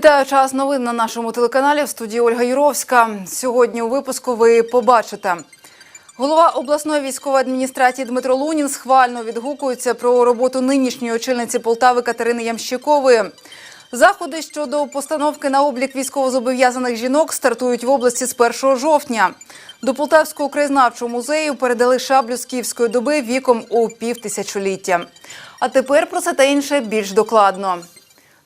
Вітаю час новин на нашому телеканалі в студії Ольга Юровська. Сьогодні у випуску ви побачите. Голова обласної військової адміністрації Дмитро Лунін схвально відгукується про роботу нинішньої очільниці Полтави Катерини Ямщикової. Заходи щодо постановки на облік військовозобов'язаних жінок стартують в області з 1 жовтня. До Полтавського краєзнавчого музею передали шаблю з київської доби віком у півтисячоліття. А тепер про це та інше більш докладно.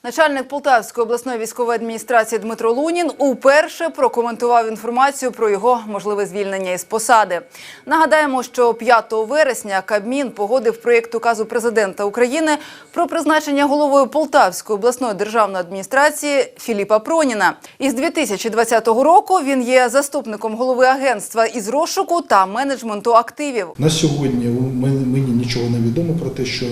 Начальник Полтавської обласної військової адміністрації Дмитро Лунін уперше прокоментував інформацію про його можливе звільнення із посади. Нагадаємо, що 5 вересня Кабмін погодив проєкт указу президента України про призначення головою Полтавської обласної державної адміністрації Філіпа Проніна. Із 2020 року він є заступником голови агентства із розшуку та менеджменту активів. На сьогодні мен- мені нічого не відомо про те, що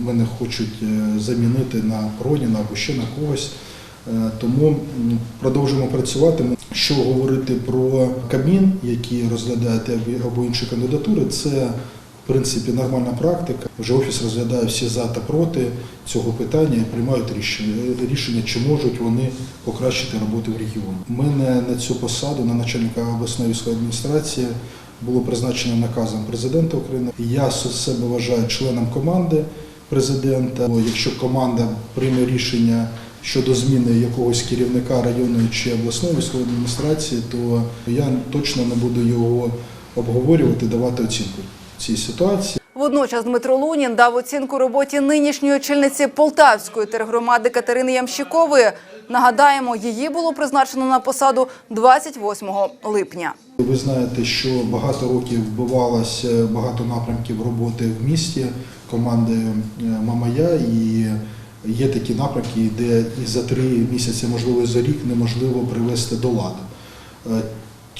мене хочуть е, замінити на Проніна або ще на когось. Е, Тому продовжуємо працювати. Що говорити про Кабмін, який розглядає те або- інші кандидатури, це в принципі нормальна практика. Вже офіс розглядає всі за та проти цього питання і приймають рішення, рішення, чи можуть вони покращити роботу в регіоні. Мене на цю посаду, на начальника обласної військової адміністрації, було призначено наказом президента України. Я себе вважаю членом команди президента. Якщо команда прийме рішення щодо зміни якогось керівника районної чи обласної військової адміністрації, то я точно не буду його обговорювати, давати оцінку цій ситуації. Водночас Дмитро Лунін дав оцінку роботі нинішньої очільниці Полтавської тергромади Катерини Ямщикової. Нагадаємо, її було призначено на посаду 28 липня. Ви знаєте, що багато років вбивалося багато напрямків роботи в місті командою е, Мамая, і є такі напрямки, де і за три місяці, можливо, і за рік неможливо привести до ладу.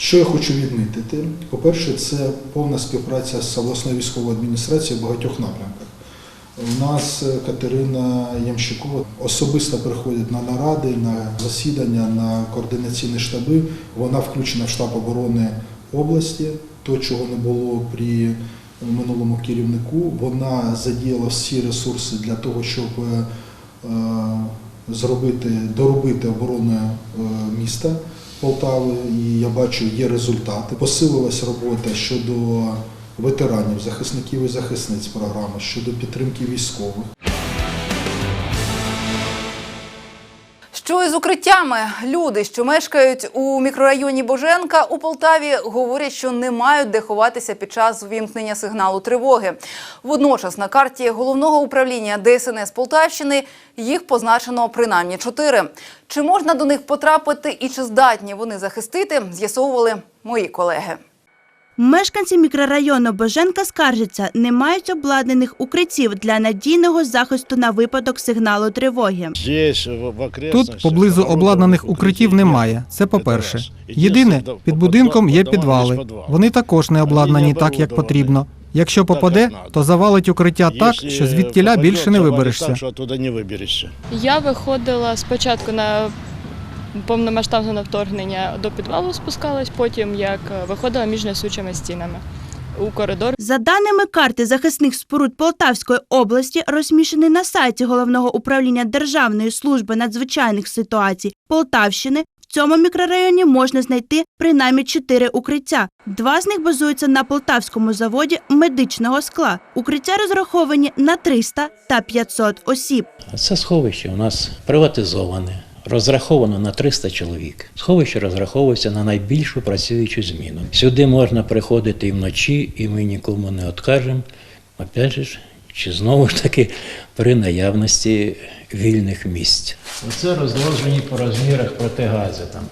Що я хочу відмітити? По-перше, це повна співпраця з обласною військовою адміністрацією в багатьох напрямках. У нас е, Катерина Ямщикова особисто приходить на наради, на засідання, на координаційні штаби. Вона включена в штаб оборони області, то чого не було при минулому керівнику. Вона задіяла всі ресурси для того, щоб е, е, зробити, доробити оборону міста Полтави. І я бачу, є результати. Посилилась робота щодо ветеранів, захисників і захисниць програми, щодо підтримки військових. Що із укриттями? Люди, що мешкають у мікрорайоні Боженка у Полтаві, говорять, що не мають де ховатися під час ввімкнення сигналу тривоги. Водночас на карті головного управління ДСНС Полтавщини їх позначено принаймні чотири. Чи можна до них потрапити і чи здатні вони захистити, з'ясовували мої колеги. Мешканці мікрорайону Боженка скаржаться, не мають обладнаних укриттів для надійного захисту на випадок сигналу тривоги. Тут поблизу обладнаних укриттів немає. Це по-перше. Єдине, під будинком є підвали. Вони також не обладнані так, як потрібно. Якщо попаде, то завалить укриття так, що звідтіля більше не виберешся. Я виходила спочатку на повномасштабне вторгнення до підвалу спускалась, потім як е, виходила між несучими стінами у коридор. За даними карти захисних споруд Полтавської області, розміщений на сайті головного управління Державної служби надзвичайних ситуацій Полтавщини. В цьому мікрорайоні можна знайти принаймні чотири укриття. Два з них базуються на полтавському заводі медичного скла. Укриття розраховані на 300 та 500 осіб. Це сховище у нас приватизоване, розраховано на 300 чоловік. Сховище розраховується на найбільшу працюючу зміну. Сюди можна приходити і вночі, і ми нікому не откажемо. Опять же, чи знову ж таки при наявності вільних місць. Оце розложені по розмірах протигази. Там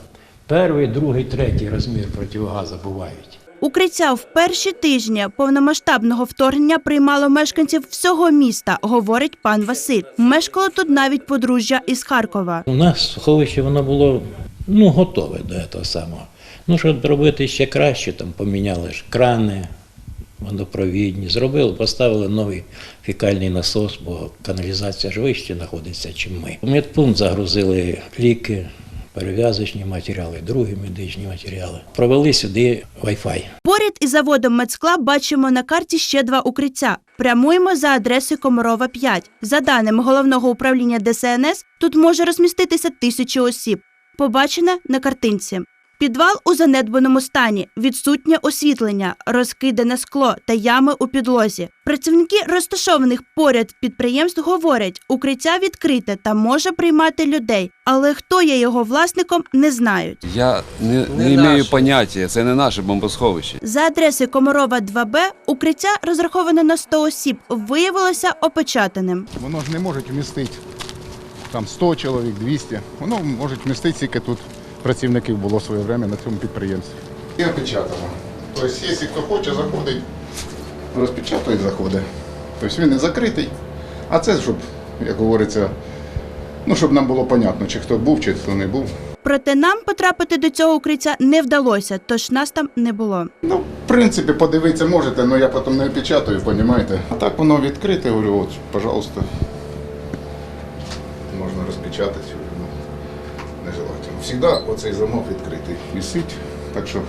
перший, другий, третій розмір противогазу бувають. Укриття в перші тижні повномасштабного вторгнення приймало мешканців всього міста, говорить пан Василь. Мешкало тут навіть подружжя із Харкова. У нас сховище воно було ну, готове до цього самого. Ну, щоб робити ще краще, там поміняли ж крани, водопровідні, зробили, поставили новий фікальний насос, бо каналізація ж вище знаходиться, ніж ми. У медпункт загрузили ліки, перев'язочні матеріали, другі медичні матеріали. Провели сюди Wi-Fi. Поряд із заводом медскла бачимо на карті ще два укриття. Прямуємо за адресою Комарова 5. За даними головного управління ДСНС, тут може розміститися тисячі осіб. Побачене на картинці. Підвал у занедбаному стані, відсутнє освітлення, розкидане скло та ями у підлозі. Працівники розташованих поряд підприємств говорять, укриття відкрите та може приймати людей, але хто є його власником, не знають. Я не, не, маю поняття, це не наше бомбосховище. За адресою Комарова 2Б укриття, розраховане на 100 осіб, виявилося опечатаним. Воно ж не може вмістити там 100 чоловік, 200. Воно може вмістити тільки тут працівників було своє время на цьому підприємстві. І опечатано. Тобто, якщо хто хоче, заходить, розпечатує, заходить. Тобто він не закритий. А це, щоб, як говориться, ну, щоб нам було понятно, чи хто був, чи хто не був. Проте нам потрапити до цього укриття не вдалося, тож нас там не було. Ну, в принципі, подивитися можете, але я потім не опечатаю, розумієте? А так воно відкрите, говорю, от, пожалуйста. Можна розпечатати, Всегда оцей замок відкритий висить, так що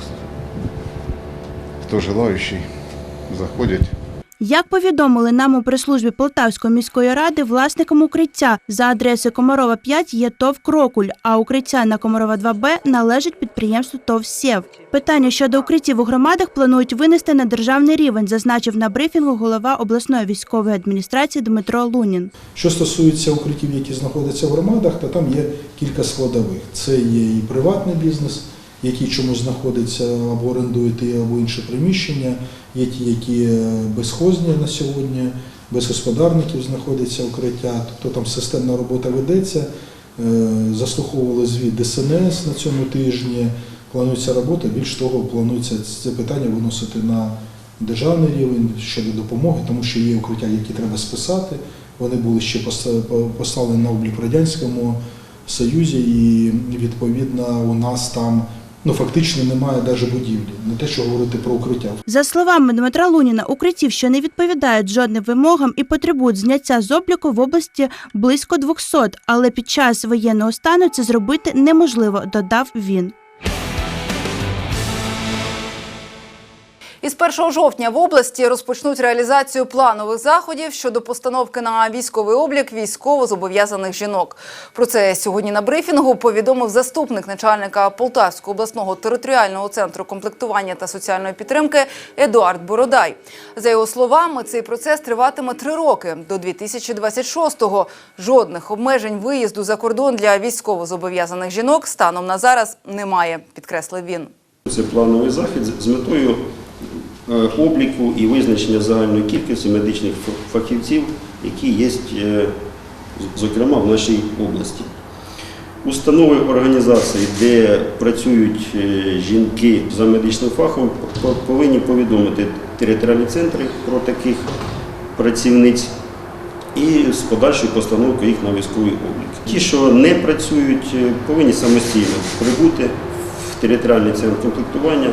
хто желаючий, заходять. Як повідомили нам у прес-службі Полтавської міської ради, власником укриття за адресою Комарова 5 є ТОВ Крокуль, а укриття на Комарова 2Б належить підприємству ТОВ Сєв. Питання щодо укриттів у громадах планують винести на державний рівень, зазначив на брифінгу голова обласної військової адміністрації Дмитро Лунін. Що стосується укриттів, які знаходяться в громадах, то там є кілька складових. Це є і приватний бізнес, який чомусь знаходиться або орендує ті, або інше приміщення, є ті, які е, безхозні на сьогодні, без господарників знаходяться укриття, тобто там системна робота ведеться. Е, Заслуховували звіт ДСНС на цьому тижні. Планується робота. Більш того, планується це питання виносити на державний рівень щодо допомоги, тому що є укриття, які треба списати. Вони були ще поста- поставлені на облік в Радянському Союзі, і відповідно у нас там ну фактично немає навіть будівлі, не те, що говорити про укриття. За словами Дмитра Луніна, укриттів, що не відповідають жодним вимогам і потребують зняття з обліку в області близько 200, але під час воєнного стану це зробити неможливо, додав він. Із 1 жовтня в області розпочнуть реалізацію планових заходів щодо постановки на військовий облік військово-зобов'язаних жінок. Про це сьогодні на брифінгу повідомив заступник начальника Полтавського обласного територіального центру комплектування та соціальної підтримки Едуард Бородай. За його словами, цей процес триватиме три роки до 2026-го. Жодних обмежень виїзду за кордон для військово-зобов'язаних жінок станом на зараз немає, підкреслив він. Це плановий захід з- метою обліку і визначення загальної кількості медичних фахівців, які є, е, зокрема, в нашій області. Установи організації, де працюють е, жінки за медичним фахом, повинні повідомити територіальні центри про таких працівниць і з подальшою постановкою їх на військовий облік. Ті, що не працюють, е, повинні самостійно прибути в територіальний центр комплектування,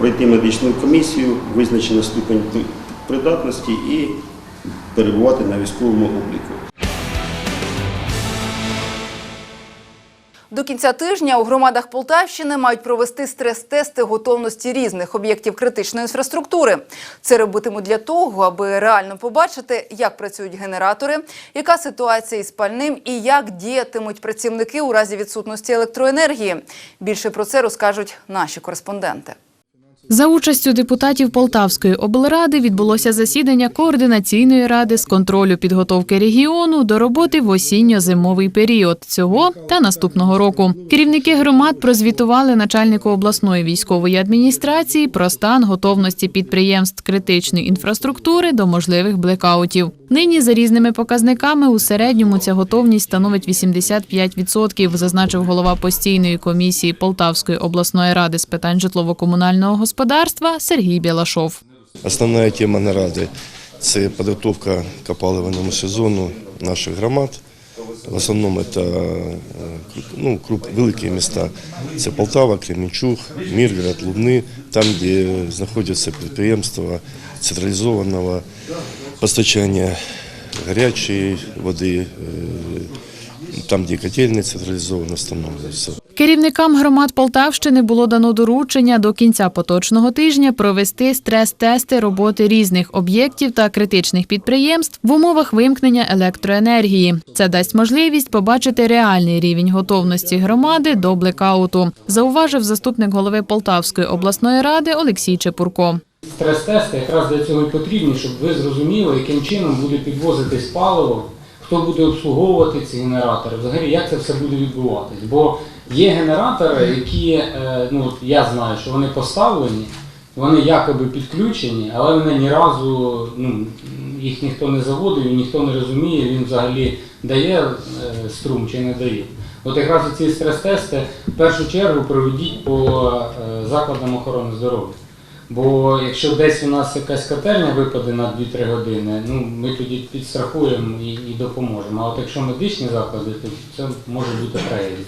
пройти медичну комісію, визначено ступень придатності і перебувати на військовому обліку. До кінця тижня у громадах Полтавщини мають провести стрес-тести готовності різних об'єктів критичної інфраструктури. Це робитимуть для того, аби реально побачити, як працюють генератори, яка ситуація із пальним і як діятимуть працівники у разі відсутності електроенергії. Більше про це розкажуть наші кореспонденти. За участю депутатів Полтавської облради відбулося засідання координаційної ради з контролю підготовки регіону до роботи в осінньо-зимовий період цього та наступного року. Керівники громад прозвітували начальнику обласної військової адміністрації про стан готовності підприємств критичної інфраструктури до можливих блекаутів. Нині за різними показниками у середньому ця готовність становить 85%, зазначив голова постійної комісії Полтавської обласної ради з питань житлово-комунального господарства Сергій Білашов. Основна тема наради це підготовка к сезону наших громад. В основному це е, ну, круп, великі міста. Це Полтава, Кременчуг, Міргород, Лубни, там, де знаходяться підприємства централізованого постачання гарячої води, е, там, де котельні централізовано встановлено. Керівникам громад Полтавщини було дано доручення до кінця поточного тижня провести стрес-тести роботи різних об'єктів та критичних підприємств в умовах вимкнення електроенергії. Це дасть можливість побачити реальний рівень готовності громади до блекауту, зауважив заступник голови Полтавської обласної ради Олексій Чепурко. Стрес-тести якраз для цього і потрібні, щоб ви зрозуміли, яким чином буде підвозитись паливо, хто буде обслуговувати ці генератори, взагалі як це все буде відбуватись. Бо є генератори, які, е, ну я знаю, що вони поставлені, вони якоби підключені, але вони ні разу ну, їх ніхто не заводив, ніхто не розуміє, він взагалі дає е, струм чи не дає. От якраз ці стрес-тести в першу чергу проведіть по е, закладам охорони здоров'я. Бо якщо десь у нас якась котельня випаде на 2-3 години, ну ми тоді підстрахуємо і, і допоможемо. А от якщо медичні заклади, то це може бути трагедія.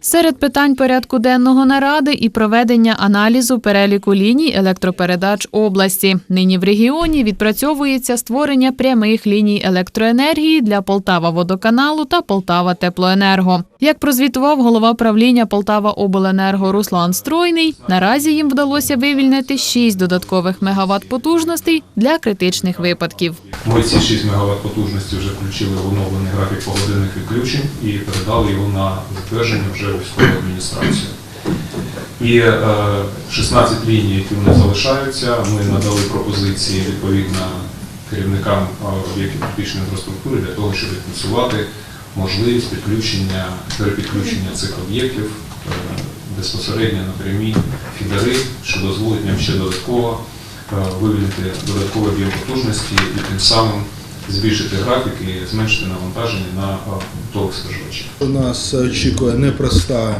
Серед питань порядку денного наради і проведення аналізу переліку ліній електропередач області. Нині в регіоні відпрацьовується створення прямих ліній електроенергії для Полтава водоканалу та Полтава Теплоенерго. Як прозвітував голова правління Полтава Обленерго Руслан Стройний, наразі їм вдалося вивільнити 6 додаткових мегаватт потужностей для критичних випадків. Ми ці 6 МВт потужності вже включили в оновлений графік погодинних відключень і передали його на затвердження вже в військову адміністрацію. І е, 16 ліній, які в них залишаються, ми надали пропозиції відповідно керівникам е, об'єктів критичної інфраструктури для того, щоб відпрацювати можливість підключення, перепідключення цих об'єктів е, безпосередньо на прямі фідери, що дозволить нам ще додатково е, вивільнити додатковий об'єм потужності і тим самим збільшити графік і зменшити навантаження на оптових споживачів. Нас очікує непроста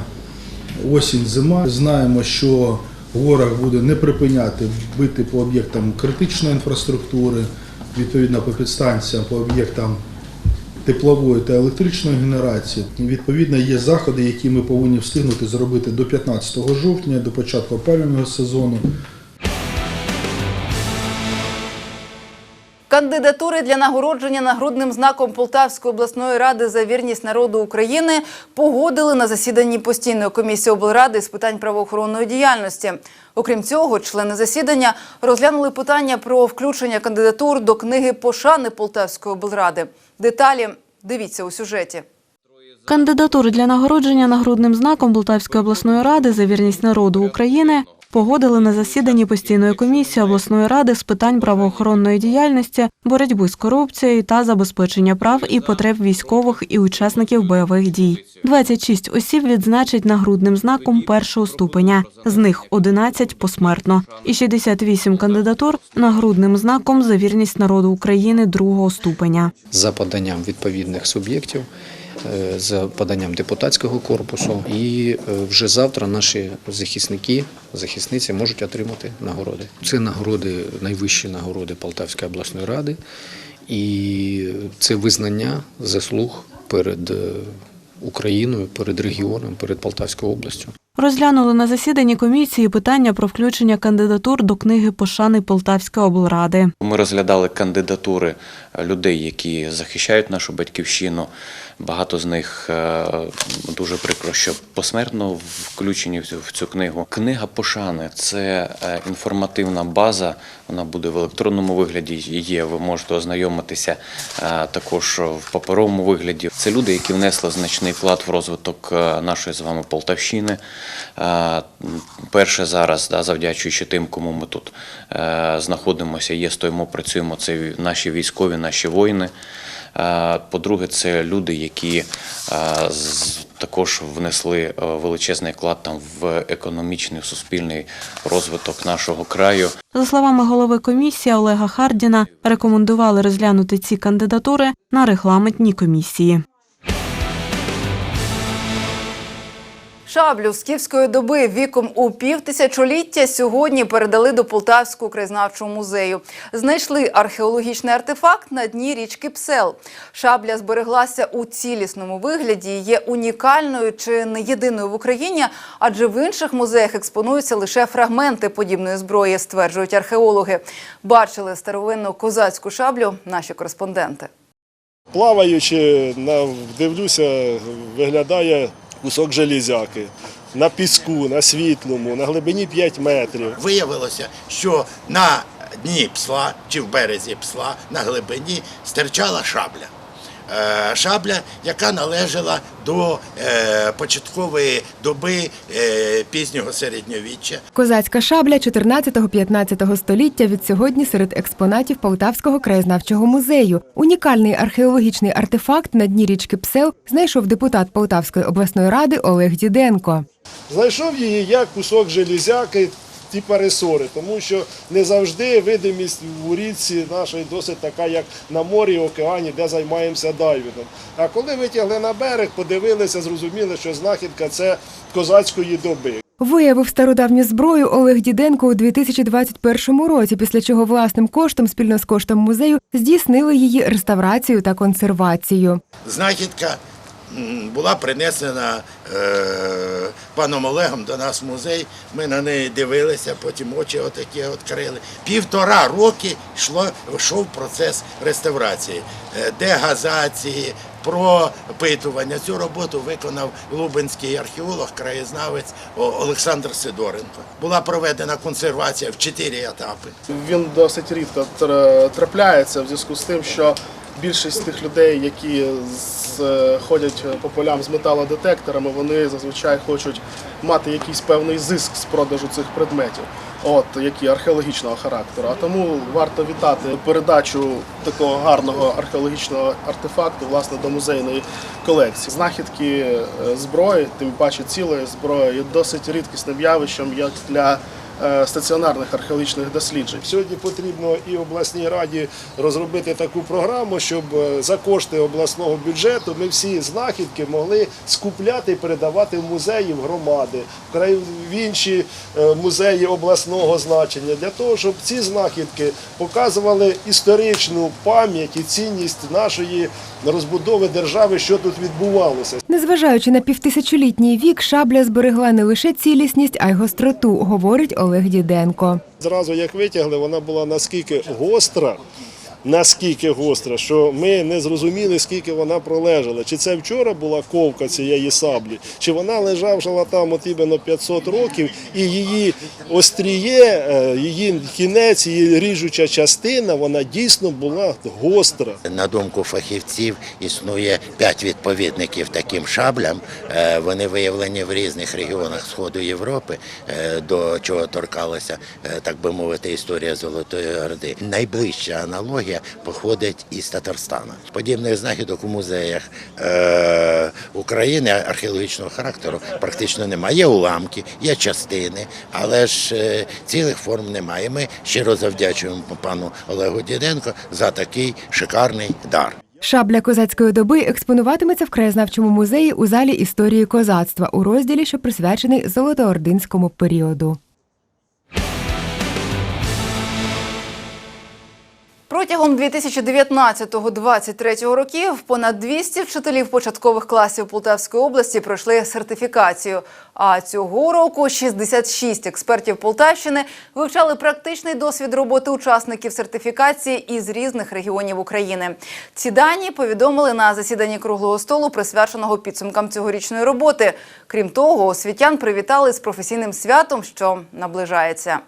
осінь зима. Знаємо, що ворог буде не припиняти бити по об'єктам критичної інфраструктури, відповідно по підстанціям, по об'єктам теплової та електричної генерації. Відповідно, є заходи, які ми повинні встигнути зробити до 15 жовтня, до початку опалювального сезону. Кандидатури для нагородження нагрудним знаком Полтавської обласної ради за вірність народу України погодили на засіданні постійної комісії облради з питань правоохоронної діяльності. Окрім цього, члени засідання розглянули питання про включення кандидатур до книги пошани Полтавської облради. Деталі дивіться у сюжеті. Кандидатури для нагородження нагрудним знаком Полтавської обласної ради за вірність народу України погодили на засіданні постійної комісії обласної ради з питань правоохоронної діяльності, боротьби з корупцією та забезпечення прав і потреб військових і учасників бойових дій. 26 осіб відзначать нагрудним знаком першого ступеня, з них 11 посмертно, і 68 кандидатур нагрудним знаком за вірність народу України другого ступеня. за поданням відповідних суб'єктів, за поданням депутатського корпусу. І е, вже завтра наші захисники, захисниці можуть отримати нагороди. Це нагороди, найвищі нагороди Полтавської обласної ради, і це визнання заслуг перед е, Україною, перед регіоном, перед Полтавською областю. Розглянули на засіданні комісії питання про включення кандидатур до книги пошани Полтавської облради. Ми розглядали кандидатури людей, які захищають нашу батьківщину. Багато з них е, дуже прикро, що посмертно включені в цю- книгу. Книга пошани це е, інформативна база. Вона буде в електронному вигляді. Є. Ви можете ознайомитися е, також в паперовому вигляді. Це люди, які внесли значний вклад в розвиток е, нашої з вами Полтавщини. Перше зараз, да, завдячуючи тим, кому ми тут е, знаходимося, є, стоїмо, працюємо. Це наші військові, наші воїни. По-друге, це люди, які е, також внесли е, величезний вклад там в економічний, суспільний розвиток нашого краю. За словами голови комісії Олега Хардіна, рекомендували розглянути ці кандидатури на регламентній комісії. Шаблю скіфської доби віком у півтисячоліття сьогодні передали до Полтавського краєзнавчого музею. Знайшли археологічний артефакт на дні річки Псел. Шабля збереглася у цілісному вигляді, є унікальною чи не єдиною в Україні, адже в інших музеях експонуються лише фрагменти подібної зброї, стверджують археологи. Бачили старовинну козацьку шаблю наші кореспонденти. Плаваючи, дивлюся, виглядає кусок железяки. На піску, на світлому, на глибині 5 метрів. Виявилося, що на дні псла чи в березі псла на глибині стирчала шабля. Е, Шабля, яка належала до е, початкової доби е, пізнього середньовіччя. Козацька шабля 14-15 століття від сьогодні серед експонатів Полтавського краєзнавчого музею. Унікальний археологічний артефакт на дні річки Псел знайшов депутат Полтавської обласної ради Олег Діденко. Знайшов її як кусок железяки, типа ресори, тому що не завжди видимість у річці нашої досить така, як на морі, океані, де займаємося дайвінгом. А коли витягли на берег, подивилися, зрозуміли, що знахідка це козацької доби. Виявив стародавню зброю Олег Діденко у 2021 році, після чого власним коштом, спільно з коштом музею, здійснили її реставрацію та консервацію. Знахідка була принесена е, паном Олегом до нас в музей. Ми на неї дивилися, потім очі отакі відкрили. Півтора роки йшло, йшов процес реставрації, е, дегазації, пропитування. Цю роботу виконав лубенський археолог, краєзнавець Олександр Сидоренко. Була проведена консервація в чотири етапи. Він досить рідко тр- трапляється в зв'язку з тим, що більшість тих людей, які з- е, ходять по полям з металодетекторами, вони зазвичай хочуть мати якийсь певний зиск з продажу цих предметів, от які археологічного характеру. А тому варто вітати передачу такого гарного археологічного артефакту власне до музейної колекції. Знахідки е, зброї, тим паче цілої зброї, є досить рідкісним явищем як для е, стаціонарних археологічних досліджень. Сьогодні потрібно і обласній раді розробити таку програму, щоб е, за кошти обласного бюджету ми всі знахідки могли скупляти і передавати в музеї, в громади, в інші е, музеї обласного значення, для того, щоб ці знахідки показували історичну пам'ять і цінність нашої розбудови держави, що тут відбувалося. Незважаючи на півтисячолітній вік, шабля зберегла не лише цілісність, а й гостроту, говорить Олег Діденко. Зразу як витягли, вона була наскільки гостра, наскільки гостра, що ми не зрозуміли, скільки вона пролежала. Чи це вчора була ковка цієї саблі, чи вона лежала там от іменно 500 років, і її остріє, е, її кінець, її ріжуча частина, вона дійсно була гостра. На думку фахівців, існує п'ять відповідників таким шаблям. Е, Вони виявлені в різних регіонах Сходу Європи, е, до чого торкалася, так би мовити, історія Золотої Орди. Найближча аналогія походить із Татарстана. Подібних знахідок у музеях е, України археологічного характеру практично немає. Є уламки, є частини, але ж е, цілих форм немає. Ми щиро завдячуємо пану Олегу Діденко за такий шикарний дар. Шабля козацької доби експонуватиметься в краєзнавчому музеї у залі історії козацтва у розділі, що присвячений золотоординському періоду. Протягом 2019-2023 років понад 200 вчителів початкових класів Полтавської області пройшли сертифікацію. А цього року 66 експертів Полтавщини вивчали практичний досвід роботи учасників сертифікації із різних регіонів України. Ці дані повідомили на засіданні круглого столу, присвяченого підсумкам цьогорічної роботи. Крім того, освітян привітали з професійним святом, що наближається.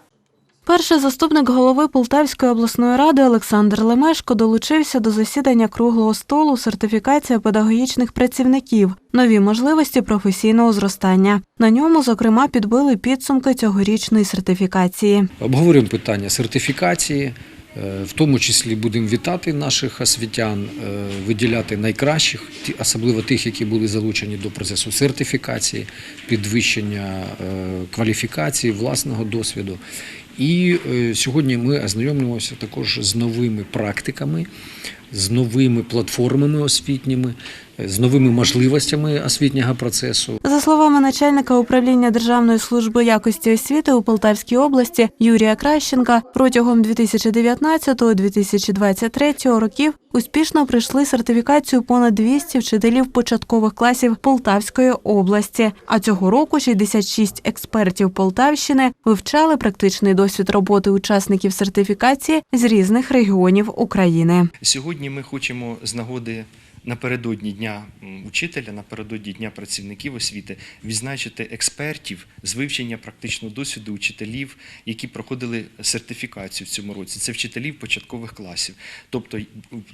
Перший заступник голови Полтавської обласної ради Олександр Лемешко долучився до засідання круглого столу сертифікація педагогічних працівників, нові можливості професійного зростання. На ньому, зокрема, підбили підсумки цьогорічної сертифікації. Обговорюємо питання сертифікації, е, в тому числі будемо вітати наших освітян, е, виділяти найкращих, особливо тих, які були залучені до процесу сертифікації, підвищення е, кваліфікації, власного досвіду. І е, сьогодні ми ознайомлюємося також з новими практиками, з новими платформами освітніми, з новими можливостями освітнього процесу. За словами начальника управління Державної служби якості освіти у Полтавській області Юрія Кращенка, протягом 2019-2023 років успішно пройшли сертифікацію понад 200 вчителів початкових класів Полтавської області. А цього року 66 експертів Полтавщини вивчали практичний досвід роботи учасників сертифікації з різних регіонів України. Сьогодні Сьогодні ми хочемо з нагоди напередодні Дня м, учителя, напередодні Дня працівників освіти відзначити експертів з вивчення практичного досвіду учителів, які проходили сертифікацію в цьому році. Це вчителів початкових класів. Тобто й-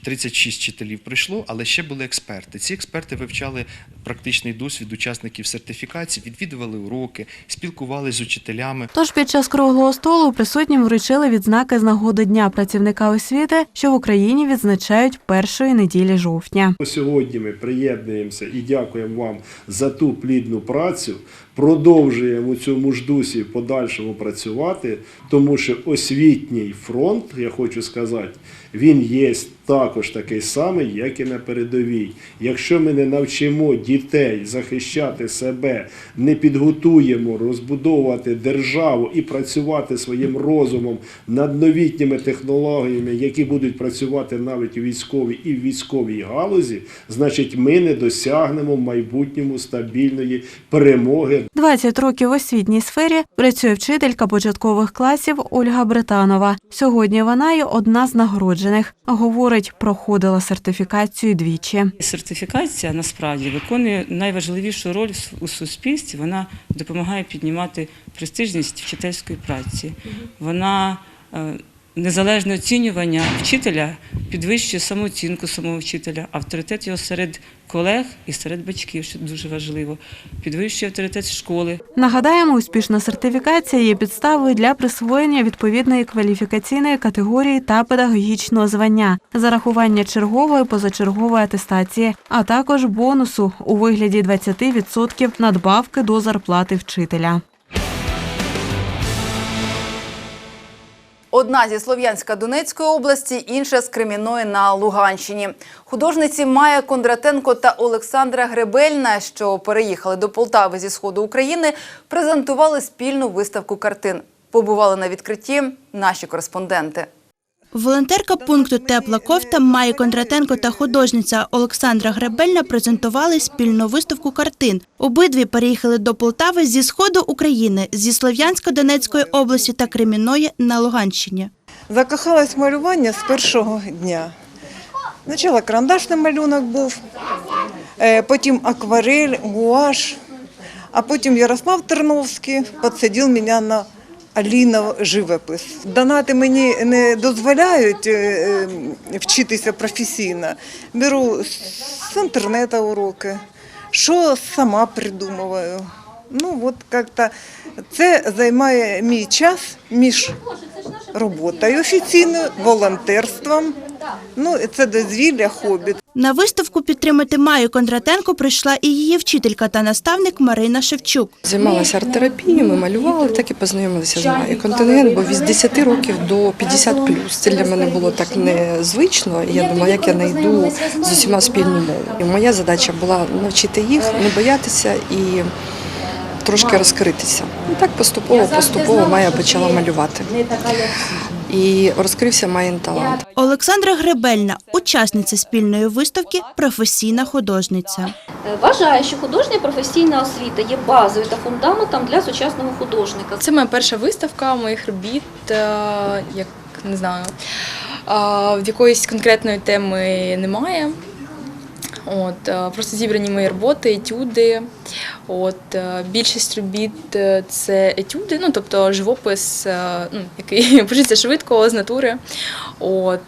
36 вчителів прийшло, але ще були експерти. Ці експерти вивчали практичний досвід учасників сертифікації, відвідували уроки, спілкувалися з учителями. Тож під час круглого столу присутнім вручили відзнаки з нагоди Дня працівника освіти, що в Україні відзначають першої неділі жовтня. Сьогодні ми приєднуємося і дякуємо вам за ту плідну працю. Продовжуємо у цьому ж дусі подальшому працювати, тому що освітній фронт, я хочу сказати, він є також такий самий, як і на передовій. Якщо ми не навчимо дітей захищати себе, не підготуємо розбудовувати державу і працювати своїм розумом над новітніми технологіями, які будуть працювати навіть у військовій і в військовій галузі, значить ми не досягнемо в майбутньому стабільної перемоги 20 років в освітній сфері працює вчителька початкових класів Ольга Британова. Сьогодні вона є одна з нагороджених. Говорить, проходила сертифікацію двічі. Сертифікація насправді виконує найважливішу роль у суспільстві. Вона допомагає піднімати престижність вчительської праці. Вона е, незалежне оцінювання вчителя підвищує самооцінку самого вчителя, авторитет його серед колег і серед батьків, що дуже важливо, підвищує авторитет школи. Нагадаємо, успішна сертифікація є підставою для присвоєння відповідної кваліфікаційної категорії та педагогічного звання, зарахування чергової позачергової атестації, а також бонусу у вигляді 20% надбавки до зарплати вчителя. Одна зі Слов'янська Донецької області, інша з Креміної на Луганщині. Художниці Майя Кондратенко та Олександра Гребельна, що переїхали до Полтави зі сходу України, презентували спільну виставку картин. Побували на відкритті наші кореспонденти. Волонтерка пункту Тепла кофта Майя Кондратенко та художниця Олександра Гребельна презентували спільну виставку картин. Обидві переїхали до Полтави зі сходу України, зі Слов'янсько-Донецької області та Кремінної на Луганщині. Закохалась малювання з першого дня. Спочатку карандашний малюнок був, е, потім акварель, гуаш, а потім Ярослав Терновський підсадив мене на Алінов живопис. Донати мені не дозволяють е, е, вчитися професійно. Беру з інтернету уроки, що сама придумую. Ну, от як-то це займає мій час між роботою офіційною, волонтерством. Ну, це дозвілля, хобі. На виставку підтримати Маю Кондратенко прийшла і її вчителька та наставник Марина Шевчук. Займалася арт-терапією, ми малювали, так і познайомилися з Маю Контингент був від 10 років до 50 Це для мене було так незвично. Я думала, як я знайду з усіма спільну мову. І моя задача була навчити їх, не боятися і трошки розкритися. І так поступово, поступово Майя почала малювати. І розкрився Майїн талант. Олександра Гребельна, учасниця спільної виставки, професійна художниця. Вважаю, що художня професійна освіта є базою та фундаментом для сучасного художника. Це моя перша виставка моїх робіт, е, як не знаю, е, в якоїсь конкретної теми немає. От, е, просто зібрані мої роботи, етюди. От, е, більшість робіт е, це етюди, ну тобто живопис, ну, який пишеться швидко з натури. От,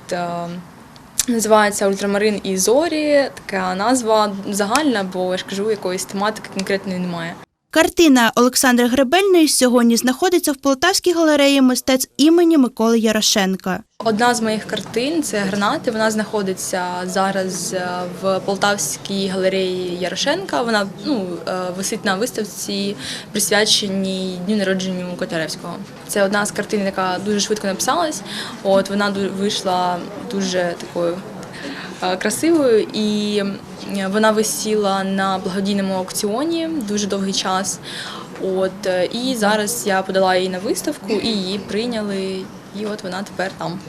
Називається Ультрамарин і зорі. Така назва загальна, бо я ж кажу, якоїсь тематики конкретної немає. Картина Олександри Гребельної сьогодні знаходиться в Полтавській галереї мистецтв імені Миколи Ярошенка. Одна з моїх картин це гранати. Вона знаходиться зараз е, в Полтавській галереї Ярошенка. Вона ну, е, висить на виставці, присвяченій дню народження Котляревського. Це одна з картин, яка дуже швидко написалась. От вона вийшла дуже такою красивою і е, вона висіла на благодійному аукціоні дуже довгий час. От е, і зараз я подала її на виставку, і її прийняли. І от вона тепер там.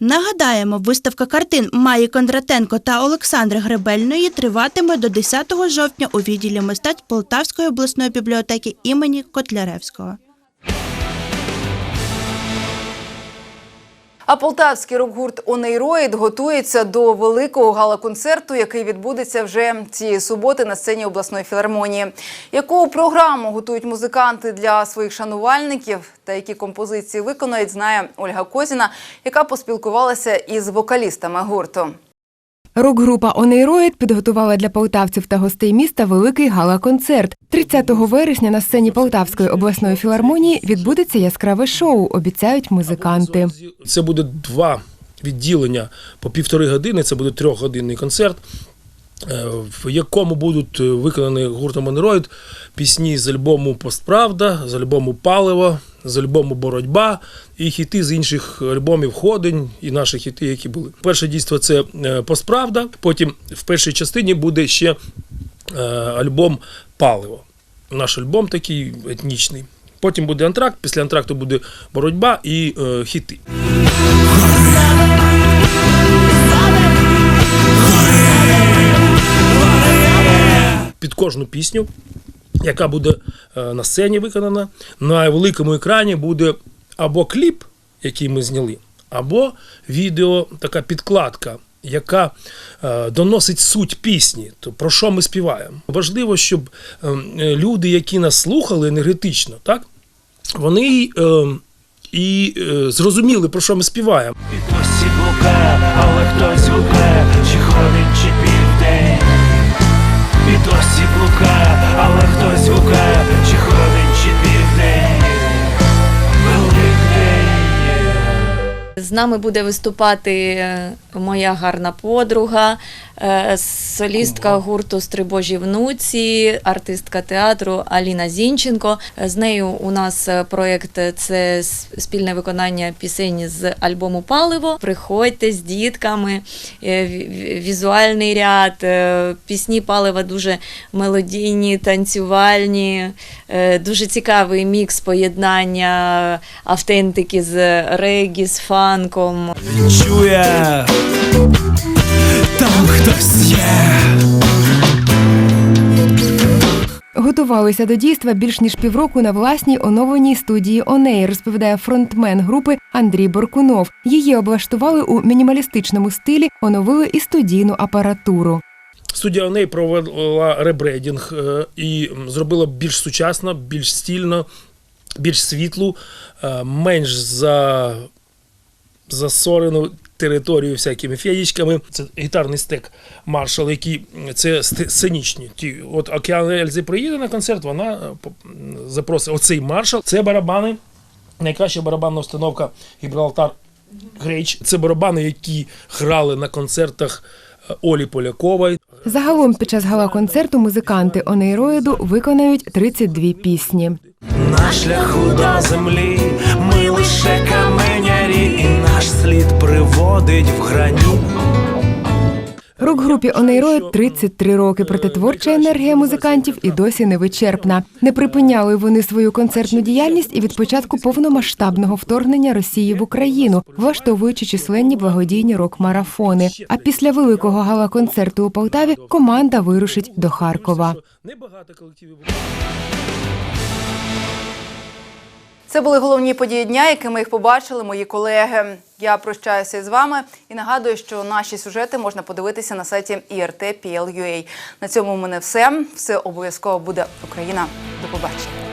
Нагадаємо, виставка картин Майї Кондратенко та Олександри Гребельної триватиме до 10 жовтня у відділі мистецтв Полтавської обласної бібліотеки імені Котляревського. А полтавський рок-гурт Онейроїд готується до великого гала-концерту, який відбудеться вже цієї суботи на сцені обласної філармонії. Яку програму готують музиканти для своїх шанувальників та які композиції виконують, знає Ольга Козіна, яка поспілкувалася із вокалістами гурту. Рок-група Онейроїд підготувала для полтавців та гостей міста великий гала-концерт. 30 вересня на сцені Полтавської обласної філармонії відбудеться яскраве шоу, обіцяють музиканти. Це буде два відділення по півтори години. Це буде трьохгодинний концерт, е, в якому будуть виконані гуртом Анероїд пісні з альбому Постправда, з альбому Паливо, з альбому Боротьба і хіти з інших альбомів Ходень і наші хіти, які були. Перше дійство це е, Постправда. Потім в першій частині буде ще е, альбом Паливо. Наш альбом такий етнічний. Потім буде антракт, після антракту буде боротьба і е, хіти. Під кожну пісню, яка буде е, на сцені виконана, на великому екрані буде або кліп, який ми зняли, або відео, така підкладка, яка е, доносить суть пісні, то про що ми співаємо. Важливо, щоб е, люди, які нас слухали енергетично, так, вони е, і зрозуміли, про що ми співаємо. Досі блукає, але хтось хтось гукає, чи ходить, чи бігне. З нами буде виступати е, моя гарна подруга, солістка гурту Стрибожі внуці, артистка театру Аліна Зінченко. Е, З нею у нас е, проєкт е, це спільне виконання пісень з альбому Паливо. Приходьте з дітками, е, ві- ві- візуальний ряд, е, пісні палива дуже мелодійні, танцювальні, е, дуже цікавий мікс поєднання автентики з регі, з фанком. Чує, Готувалися до дійства більш ніж півроку на власній оновленій студії Оней, розповідає фронтмен групи Андрій Боркунов. Її облаштували у мінімалістичному стилі, оновили і студійну апаратуру. Студія Оней провела ребрейдинг е, і зробила більш сучасно, більш стільно, більш світлу, е, менш за засорену територію всякими феєчками. Це гітарний стек Маршал, який це сценічні. Ті, от Океан Ельзи приїде на концерт, вона е, по- запросить оцей маршал. Це барабани. Найкраща барабанна установка Гібралтар Грейч. Це барабани, які грали на концертах е, Олі Полякової. Загалом під час гала-концерту музиканти Онейроїду виконають 32 пісні. На шляху до землі ми лише приводить в граніт. Рок-групі Онейроїд 33 роки, проте творча енергія музикантів і досі не вичерпна. Не припиняли вони свою концертну діяльність і від початку повномасштабного вторгнення Росії в Україну, влаштовуючи численні благодійні рок-марафони. А після великого гала-концерту у Полтаві команда вирушить до Харкова. Це були головні події дня, якими їх побачили мої колеги. Я прощаюся з вами і нагадую, що наші сюжети можна подивитися на сайті IRT.PL.UA. На цьому в мене все. Все обов'язково буде Україна. До побачення.